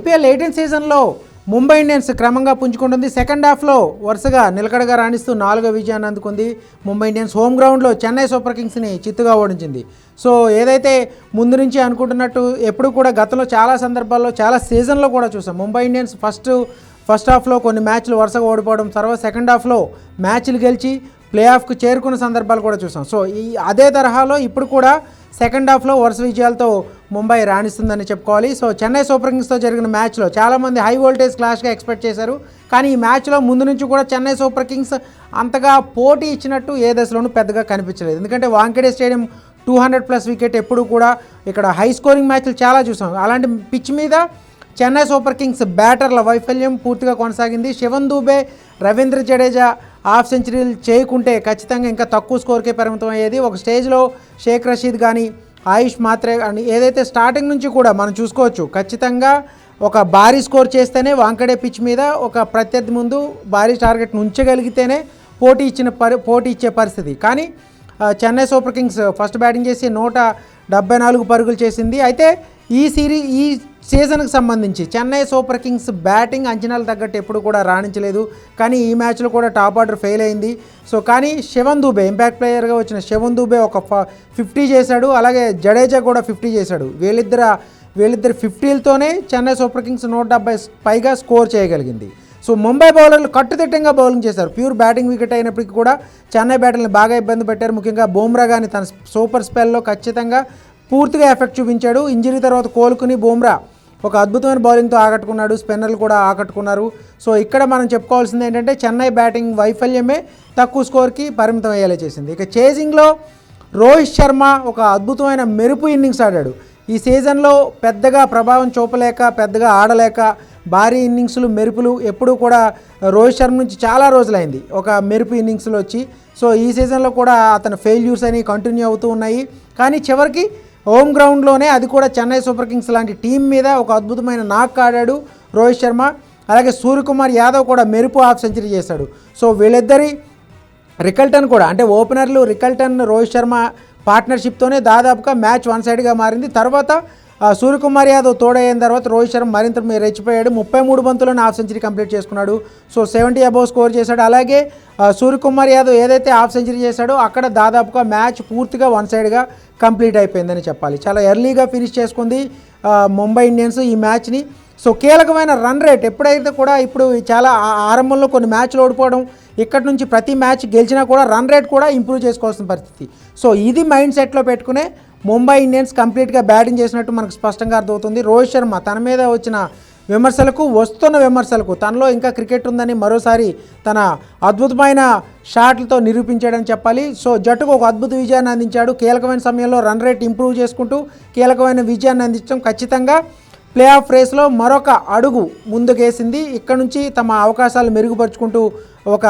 IPL eighteen సీజన్లో Mumbai Indians క్రమంగా పుంజుకుంటుంది. Second హాఫ్లో వరుసగా నిలకడగా రాణిస్తూ నాలుగో విజయాన్ని అందుకుంది ముంబై ఇండియన్స్. హోమ్ గ్రౌండ్లో చెన్నై సూపర్ కింగ్స్ని చిత్తుగా ఓడించింది. సో ఏదైతే ముందు నుంచి అనుకుంటున్నట్టు ఎప్పుడు కూడా గతంలో చాలా సందర్భాల్లో చాలా సీజన్లో కూడా చూసాం. ముంబై ఇండియన్స్ ఫస్ట్ ఫస్ట్ హాఫ్లో కొన్ని మ్యాచ్లు వరుసగా ఓడిపోవడం తర్వాత సెకండ్ హాఫ్లో మ్యాచ్లు గెలిచి ప్లే ఆఫ్కు చేరుకున్న సందర్భాలు కూడా చూసాం. సో ఈ అదే తరహాలో ఇప్పుడు కూడా సెకండ్ హాఫ్లో వరుస విజయాలతో ముంబై రాణిస్తుందని చెప్పుకోవాలి. సో చెన్నై సూపర్ కింగ్స్తో జరిగిన మ్యాచ్లో చాలామంది హై వోల్టేజ్ క్లాష్గా ఎక్స్పెక్ట్ చేశారు. కానీ ఈ మ్యాచ్లో ముందు నుంచి కూడా చెన్నై సూపర్ కింగ్స్ అంతగా పోటీ ఇచ్చినట్టు ఏ దశలోనూ పెద్దగా కనిపించలేదు. ఎందుకంటే Wankhede stadium two hundred plus wicket ఎప్పుడు కూడా ఇక్కడ హై స్కోరింగ్ మ్యాచ్లు చాలా చూసాం. అలాంటి పిచ్ మీద చెన్నై సూపర్ కింగ్స్ బ్యాటర్ల వైఫల్యం పూర్తిగా కొనసాగింది. శివన్ దూబే రవీంద్ర జడేజా హాఫ్ సెంచరీలు చేయకుంటే ఖచ్చితంగా ఇంకా తక్కువ స్కోర్కే పరిమితం అయ్యేది. ఒక స్టేజ్లో షేక్ రషీద్ కానీ ఆయుష్ మాత్రే కానీ ఏదైతే స్టార్టింగ్ నుంచి కూడా మనం చూసుకోవచ్చు ఖచ్చితంగా ఒక భారీ స్కోర్ చేస్తేనే వాంకడే పిచ్ మీద ఒక ప్రత్యర్థి ముందు భారీ టార్గెట్ ఉంచగలిగితేనే పోటీ ఇచ్చిన పరి పోటీ ఇచ్చే పరిస్థితి. కానీ Chennai super kings first batting చేసి నూట డెబ్బై నాలుగు పరుగులు చేసింది. అయితే ఈ సిరీ ఈ సీజన్కి సంబంధించి చెన్నై సూపర్ కింగ్స్ బ్యాటింగ్ అంచనాలు తగ్గట్టు ఎప్పుడు కూడా రాణించలేదు. కానీ ఈ మ్యాచ్లో కూడా టాప్ ఆర్డర్ ఫెయిల్ అయింది. సో కానీ శివన్ దూబే ఇంపాక్ట్ ప్లేయర్గా వచ్చిన శివన్ దూబే ఒక ఫిఫ్టీ చేశాడు. అలాగే జడేజా కూడా ఫిఫ్టీ చేశాడు. వీళ్ళిద్దరు వీళ్ళిద్దరు ఫిఫ్టీలతోనే చెన్నై సూపర్ కింగ్స్ నూట డెబ్బై పైగా స్కోర్ చేయగలిగింది. సో ముంబై బౌలర్లు కట్టుదిట్టంగా బౌలింగ్ చేశారు. ప్యూర్ బ్యాటింగ్ వికెట్ అయినప్పటికీ కూడా చెన్నై బ్యాటర్ని బాగా ఇబ్బంది పెట్టారు. ముఖ్యంగా బూమ్రా కానీ తన సూపర్ స్పెల్లో ఖచ్చితంగా పూర్తిగా ఎఫెక్ట్ చూపించాడు. ఇంజరీ తర్వాత కోలుకుని బూమ్రా ఒక అద్భుతమైన బౌలింగ్తో ఆకట్టుకున్నాడు. స్పిన్నర్లు కూడా ఆకట్టుకున్నారు. సో ఇక్కడ మనం చెప్పుకోవాల్సింది ఏంటంటే చెన్నై బ్యాటింగ్ వైఫల్యమే తక్కువ స్కోర్కి పరిమితం అయ్యేలా చేసింది. ఇక చేసింగ్లో రోహిత్ శర్మ ఒక అద్భుతమైన మెరుపు ఇన్నింగ్స్ ఆడాడు. ఈ సీజన్లో పెద్దగా ప్రభావం చూపలేక పెద్దగా ఆడలేక భారీ ఇన్నింగ్స్లు మెరుపులు ఎప్పుడూ కూడా రోహిత్ శర్మ నుంచి చాలా రోజులైంది. ఒక మెరుపు ఇన్నింగ్స్లో వచ్చి సో ఈ సీజన్లో కూడా అతని ఫెయిల్యూర్స్ అని కంటిన్యూ అవుతూ ఉన్నాయి. కానీ చివరికి హోమ్ గ్రౌండ్లోనే అది కూడా చెన్నై సూపర్ కింగ్స్ లాంటి టీం మీద ఒక అద్భుతమైన నాక్ ఆడాడు రోహిత్ శర్మ. అలాగే సూర్యకుమార్ యాదవ్ కూడా మెరుపు హాఫ్ సెంచరీ చేశాడు. సో వీళ్ళిద్దరి రికల్టన్ కూడా అంటే ఓపెనర్లు రికల్టన్ రోహిత్ శర్మ పార్ట్నర్షిప్తోనే దాదాపుగా మ్యాచ్ వన్ సైడ్గా మారింది. తర్వాత సూర్యకుమార్ యాదవ్ తోడైన తర్వాత రోహిత్ శర్మ మరింత రెచ్చిపోయాడు. ముప్పై మూడు బంతులను హాఫ్ సెంచరీ కంప్లీట్ చేసుకున్నాడు. సో సెవెంటీ అబౌవ్ స్కోర్ చేశాడు. అలాగే సూర్యకుమార్ యాదవ్ ఏదైతే హాఫ్ సెంచరీ చేశాడో అక్కడ దాదాపుగా మ్యాచ్ పూర్తిగా వన్ సైడ్గా కంప్లీట్ అయిపోయిందని చెప్పాలి. చాలా ఎర్లీగా ఫినిష్ చేసుకుంది ముంబై ఇండియన్స్ ఈ మ్యాచ్ని. సో కీలకమైన రన్ రేట్ ఎప్పుడైతే కూడా ఇప్పుడు చాలా ఆరంభంలో కొన్ని మ్యాచ్లు ఓడిపోవడం ఇక్కడ నుంచి ప్రతి మ్యాచ్ గెలిచినా కూడా రన్ రేట్ కూడా ఇంప్రూవ్ చేసుకోవాల్సిన పరిస్థితి. సో ఇది మైండ్ సెట్లో పెట్టుకునే ముంబై ఇండియన్స్ కంప్లీట్గా బ్యాటింగ్ చేసినట్టు మనకు స్పష్టంగా అర్థమవుతుంది. రోహిత్ శర్మ తన మీద వచ్చిన విమర్శలకు వస్తున్న విమర్శలకు తనలో ఇంకా క్రికెట్ ఉందని మరోసారి తన అద్భుతమైన షాట్లతో నిరూపించాడని చెప్పాలి. సో జట్టుకు ఒక అద్భుత విజయాన్ని అందించాడు. కీలకమైన సమయంలో రన్ రేట్ ఇంప్రూవ్ చేసుకుంటూ కీలకమైన విజయాన్ని అందించడం ఖచ్చితంగా ప్లే ఆఫ్ రేస్లో మరొక అడుగు ముందుకేసింది. ఇక్కడ నుంచి తమ అవకాశాలు మెరుగుపరుచుకుంటూ ఒక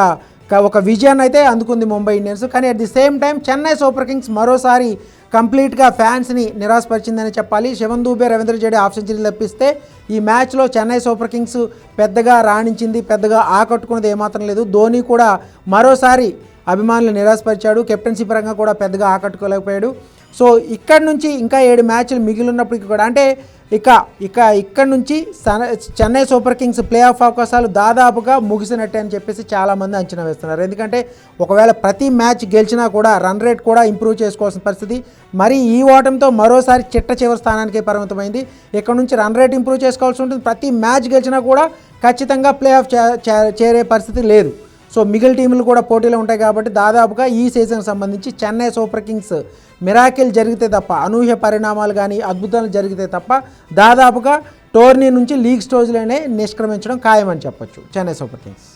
ఒక విజయాన్ని అయితే అందుకుంది ముంబై ఇండియన్స్. కానీ at the same time Chennai super kings మరోసారి కంప్లీట్గా ఫ్యాన్స్ని నిరాశపరిచిందని చెప్పాలి. శివన్ దూబే రవీంద్ర జడే హాఫ్ సెంచరీ తప్పిస్తే ఈ మ్యాచ్లో చెన్నై సూపర్ కింగ్స్ పెద్దగా రాణించింది పెద్దగా ఆకట్టుకున్నది ఏమాత్రం లేదు. ధోని కూడా మరోసారి అభిమానులు నిరాశపరిచాడు. కెప్టెన్సీ పరంగా కూడా పెద్దగా ఆకట్టుకోలేకపోయాడు. సో ఇక్కడ నుంచి ఇంకా ఏడు మ్యాచ్లు మిగిలినప్పటికీ కూడా అంటే ఇక ఇక ఇక్కడ నుంచి సన- Chennai super kings play off అవకాశాలు దాదాపుగా ముగిసినట్టే అని చెప్పేసి చాలామంది అంచనా వేస్తున్నారు. ఎందుకంటే ఒకవేళ ప్రతి మ్యాచ్ గెలిచినా కూడా రన్ రేట్ కూడా ఇంప్రూవ్ చేసుకోవాల్సిన పరిస్థితి. మరి ఈ ఓటంతో మరోసారి చిట్ట చివరి స్థానానికి పరిమితమైంది. ఇక్కడ నుంచి రన్ రేట్ ఇంప్రూవ్ చేసుకోవాల్సి ఉంటుంది. ప్రతి మ్యాచ్ గెలిచినా కూడా ఖచ్చితంగా ప్లే ఆఫ్ చే- చే- చేరే పరిస్థితి లేదు. సో మిగిలిన టీంలు కూడా పోటీలో ఉంటాయి కాబట్టి దాదాపుగా ఈ సీజన్కి సంబంధించి చెన్నై సూపర్ కింగ్స్ మిరాకిల్ జరిగితే తప్ప అనూహ్య పరిణామాలు కానీ అద్భుతాలు జరిగితే తప్ప దాదాపుగా టోర్నీ నుంచి లీగ్ స్టోజ్లోనే నిష్క్రమించడం ఖాయమని చెప్పొచ్చు చెన్నై సూపర్ కింగ్స్.